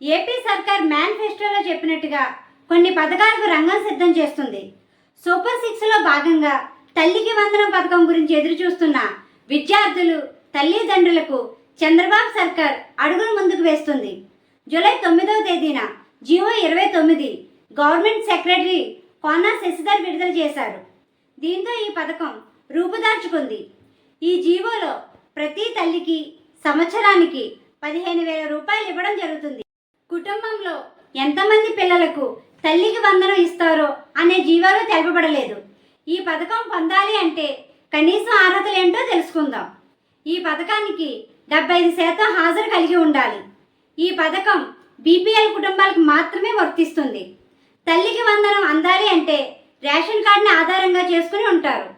AP సర్కార్ మేనిఫెస్టోలో చెప్పినట్టుగా కొన్ని పథకాలకు రంగం సిద్ధం చేస్తుంది. సూపర్ సిక్స్లో భాగంగా తల్లికి వందనం పథకం గురించి ఎదురు చూస్తున్న విద్యార్థులు తల్లిదండ్రులకు చంద్రబాబు సర్కార్ అడుగులు ముందుకు వేస్తుంది. జూలై తొమ్మిదవ తేదీన జియో ఇరవై తొమ్మిది గవర్నమెంట్ సెక్రటరీ కోనా శశిధర్ విడుదల చేశారు. దీంతో ఈ పథకం రూపుదార్చుకుంది ఈ జీవోలో ప్రతి తల్లికి సంవత్సరానికి పదిహేను వేల రూపాయలు ఇవ్వడం జరుగుతుంది. కుటుంబంలో ఎంతమంది పిల్లలకు తల్లికి వందనం ఇస్తారో అనే జీవాలు తెలపబడలేదు. ఈ పథకం పొందాలి అంటే కనీసం అర్హతలు ఏంటో తెలుసుకుందాం. ఈ పథకానికి డెబ్బై ఐదు శాతం హాజరు కలిగి ఉండాలి. ఈ పథకం బీపీఎల్ కుటుంబాలకు మాత్రమే వర్తిస్తుంది. తల్లికి వందనం అందాలి అంటే రేషన్ కార్డుని ఆధారంగా చేసుకుని ఉంటారు.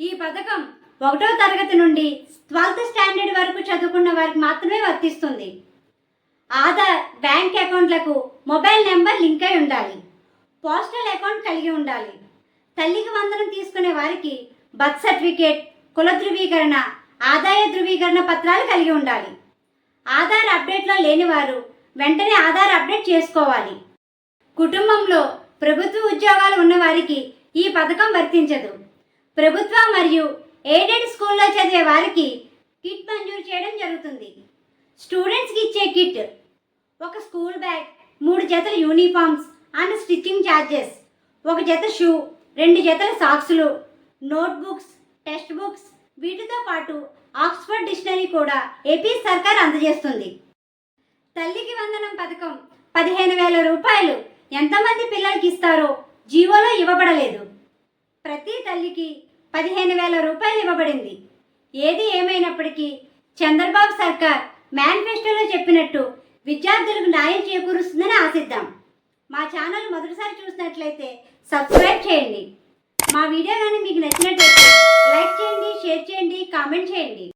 ఈ పథకం ఒకటో తరగతి నుండి ట్వెల్త్ స్టాండర్డ్ వరకు చదువుకున్న వారికి మాత్రమే వర్తిస్తుంది. ఆధార్ బ్యాంక్ అకౌంట్లకు మొబైల్ నెంబర్ లింక్ అయి ఉండాలి. పోస్టల్ అకౌంట్ కలిగి ఉండాలి. తల్లికి వందనం తీసుకునే వారికి బర్త్ సర్టిఫికేట్ కుల ధృవీకరణ ఆదాయ ధృవీకరణ పత్రాలు కలిగి ఉండాలి. ఆధార్ అప్డేట్లో లేనివారు వెంటనే ఆధార్ అప్డేట్ చేసుకోవాలి. కుటుంబంలో ప్రభుత్వ ఉద్యోగాలు ఉన్నవారికి ఈ పథకం వర్తించదు. ప్రభుత్వ మరియు ఎయిడెడ్ స్కూల్లో చదివే వారికి కిట్ మంజూరు చేయడం జరుగుతుంది. స్టూడెంట్స్కి ఇచ్చే కిట్ ఒక స్కూల్ బ్యాగ్ మూడు జతల యూనిఫామ్స్ అండ్ స్టిచ్చింగ్ ఛార్జెస్ ఒక జత షూ రెండు జతల సాక్సులు నోట్బుక్స్ టెక్స్ట్ బుక్స్ వీటితో పాటు ఆక్స్ఫర్డ్ డిక్షనరీ కూడా ఏపీ సర్కార్ అందజేస్తుంది. తల్లికి వందనం పథకం పదిహేను వేల రూపాయలు. ఎంతమంది పిల్లలకి ఇస్తారో జీవోలో ఇవ్వబడలేదు. ప్రతి తల్లికి పదిహేను వేల రూపాయలు ఇవ్వబడింది. ఏది ఏమైనప్పటికీ చంద్రబాబు సర్కార్ మేనిఫెస్టోలో చెప్పినట్టు విద్యార్థులకు న్యాయం చేకూరుస్తుందని ఆశిద్దాం. మా ఛానల్ మొదటిసారి చూసినట్లయితే సబ్స్క్రైబ్ చేయండి. మా వీడియో కానీ మీకు నచ్చినట్లయితే లైక్ చేయండి షేర్ చేయండి కామెంట్ చేయండి.